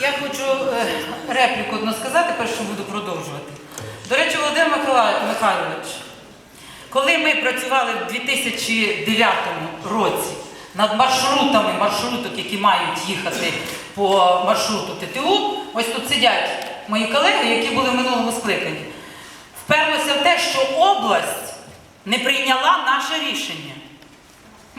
Я хочу е, репліку одну сказати, перш що буду продовжувати. До речі, Володимир Михайлович, коли ми працювали в 2009 році над маршрутами маршруток, які мають їхати по маршруту ТТУ, ось тут сидять мої колеги, які були в минулому скликанні, вперлося в те, що область не прийняла наше рішення.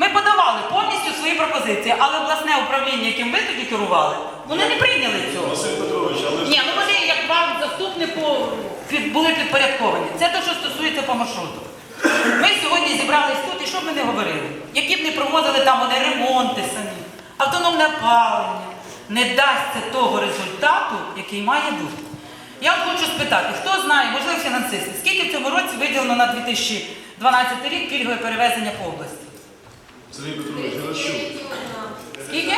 Ми подавали повністю свої пропозиції, але обласне управління, яким ви тоді керували, вони не прийняли цього. Василь Петрович, але ж Ні, ну вони як вам заступнику під- були підпорядковані. Це те, що стосується по маршруту. Ми сьогодні зібрались тут, і що б ми не говорили? Які б не проводили там вони ремонти самі, автономне опалення, не дасть це того результату, який має бути. Я от хочу спитати, хто знає, можливо, фінансисти, скільки в цьому році виділено на 2012 рік пільгове перевезення по області? Сергій Петрович, я. Скільки?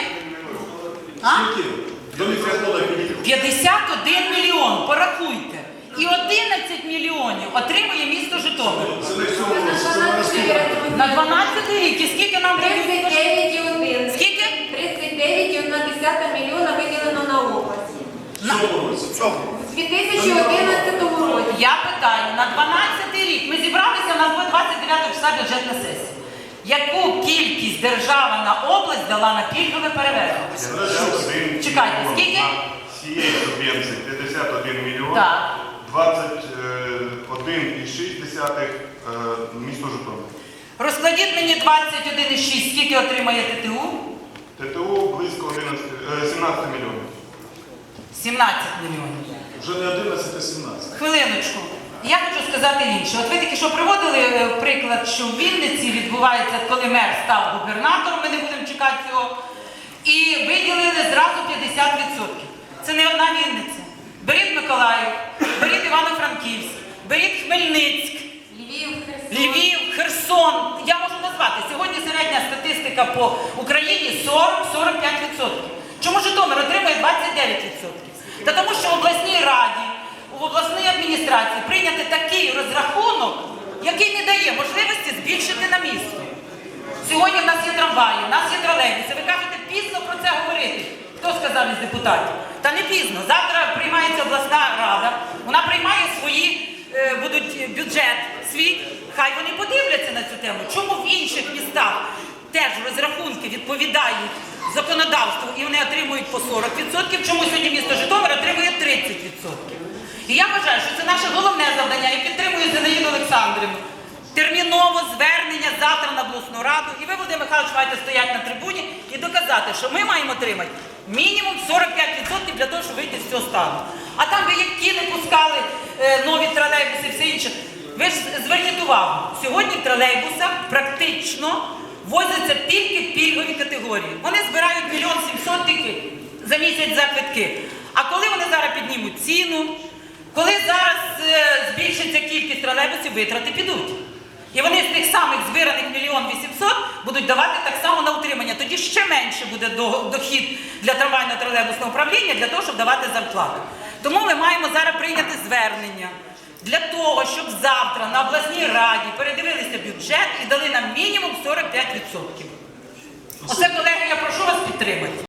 А? Скільки? До мікрофона підійдіть. 51 мільйон, порахуйте. І 11 мільйонів отримує місто Житомир. Це не в цьому році, це на наступному. На 12 рік. І скільки нам дають? 39,1. Скільки? 39,1 мільйона виділено на область. В цьому році. В цьому. У 2011 році. Я питаю, на 12 рік ми зібралися, у нас буде 29 числа бюджетна сесія. Яку кількість держава на область дала на пільгове перевезення? Чекайте, скільки? Цієї субвенції 51 мільйон, 21,6 е, місто Житомир. Розкладіть мені 21,6, скільки отримає ТТУ? ТТУ близько 11, е, 17 мільйонів. 17 мільйонів. Вже не 11, а 17. Хвилиночку. Я хочу сказати інше. От ви тільки що приводили е, приклад, що в Вінниці відбувається, коли мер став губернатором, ми не будемо чекати цього, і виділили зразу 50%. Це не одна Вінниця. Беріть Миколаїв, беріть Івано-Франківськ, беріть Хмельницьк, Львів, Херсон. Львів, Херсон. Я можу назвати. Сьогодні середня статистика по Україні 40-45%. Чому Житомир отримує 29%? Та тому, що в обласній раді, в обласній адміністрації прийняти такий розрахунок, який збільшити на місто. Сьогодні в нас є трамваї, в нас є тролейбуси. Ви кажете, пізно про це говорити. Хто сказав із депутатів? Та не пізно. Завтра приймається обласна рада, вона приймає свої е, будуть бюджет свій. Хай вони подивляться на цю тему. Чому в інших містах теж розрахунки відповідають законодавству і вони отримують по 40%, чому сьогодні місто Житомир отримує 30%? І я вважаю, що це наше головне завдання. Я підтримую Зинаїду Олександрівну. Терміново звернення завтра на обласну раду. І ви, Володимир Михайлович, маєте стояти на трибуні і доказати, що ми маємо отримати мінімум 45% для того, щоб вийти з цього стану. А там ви які не пускали е, нові тролейбуси і все інше. Ви ж зверніть увагу, сьогодні в тролейбусах практично возяться тільки пільгові категорії. Вони збирають мільйон сімсот тільки за місяць за квитки. А коли вони зараз піднімуть ціну, коли зараз е, збільшиться кількість тролейбусів, витрати підуть. І вони з тих самих збираних мільйон вісімсот будуть давати так само на утримання. Тоді ще менше буде дохід для трамвайного тролейбусного управління для того, щоб давати зарплату. Тому ми маємо зараз прийняти звернення для того, щоб завтра на обласній раді передивилися бюджет і дали нам мінімум 45%. Оце, колеги, я прошу вас підтримати.